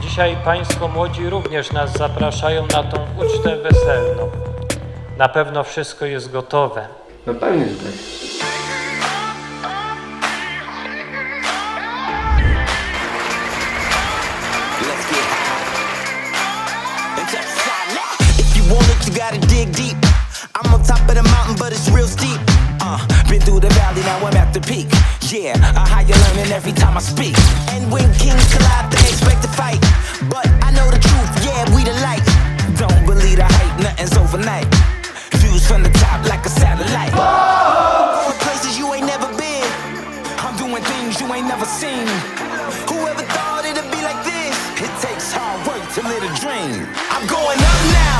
Dzisiaj Państwo młodzi również nas zapraszają na tą ucztę weselną. Na pewno wszystko jest gotowe. No pewnie, że tak. If you want it, you gotta dig deep. I'm on top of the mountain, but it's real steep. Been through the valley, now I'm at the peak. Yeah, a higher learning every time I speak. And when kings collide, they expect to fight. But I know the truth, yeah, we the light. Don't believe the hype, nothing's overnight. Views from the top like a satellite. Going places you ain't never been. I'm doing things you ain't never seen. Whoever thought it'd be like this? It takes hard work to live a dream. I'm going up now.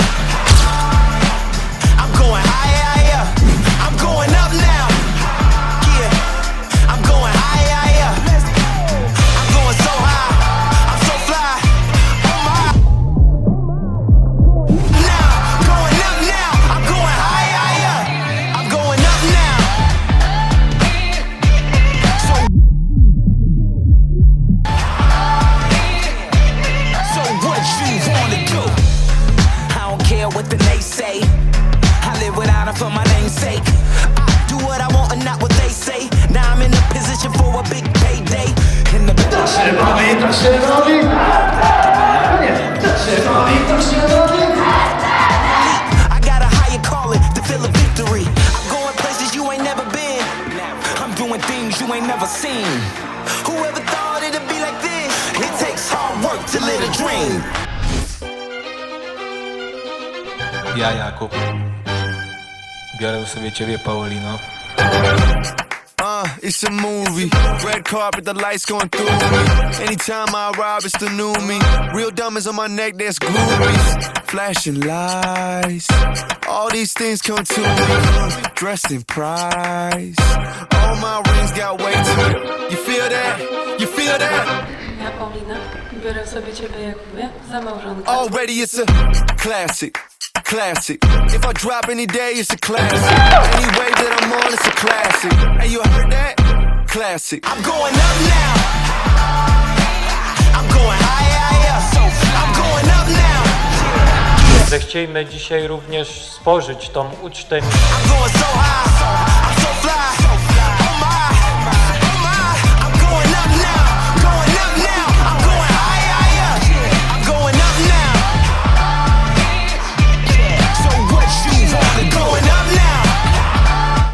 I'm going higher, higher. I'm going up now. For my name's sake. I do what I want and not what they say. Now I'm in a position for a big payday. In the I got a higher calling to feel a victory. I'm going places you ain't never been. I'm doing things you ain't never seen. Whoever thought it'd be like this? It takes hard work to live a dream. Ja, Jakub. Biorę sobie ciebie, Paulino. Uh, it's a movie. Red carpet, the lights going through me. Anytime I arrive, it's the new me. Real diamonds on my neck, that's groupies. Flashing lights. All these things come to me. Dressed in price. All my rings got weight to it. You feel that? You feel that? Ja, Paulina, biorę sobie ciebie, Jakubie, za małżonka. Already it's a classic. Classic. If I drop any day, it's a classic. Any wave that I'm on, it's a classic. Hey, you heard that? Classic. I'm going up now. I'm going higher, higher. So I'm going up now. Zechciejmy dzisiaj również spożyć tą ucztę I'm going so high.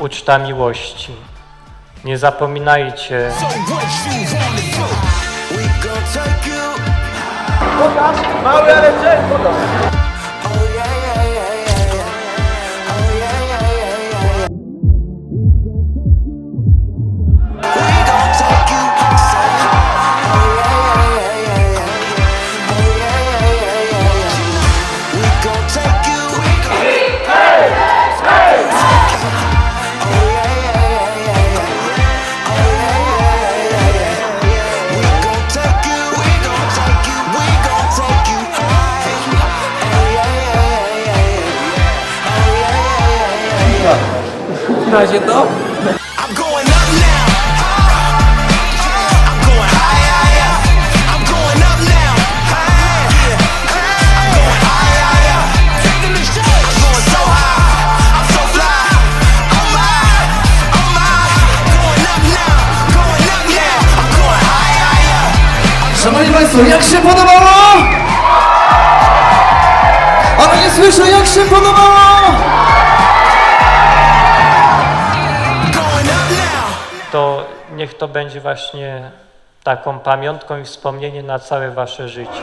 Uczta miłości. Nie zapominajcie, So what you wanna do? Higher, higher. Szanowni Państwo, jak się podobało? Ale nie słyszę, jak się podobało? To niech to będzie właśnie taką pamiątką i wspomnienie na całe wasze życie.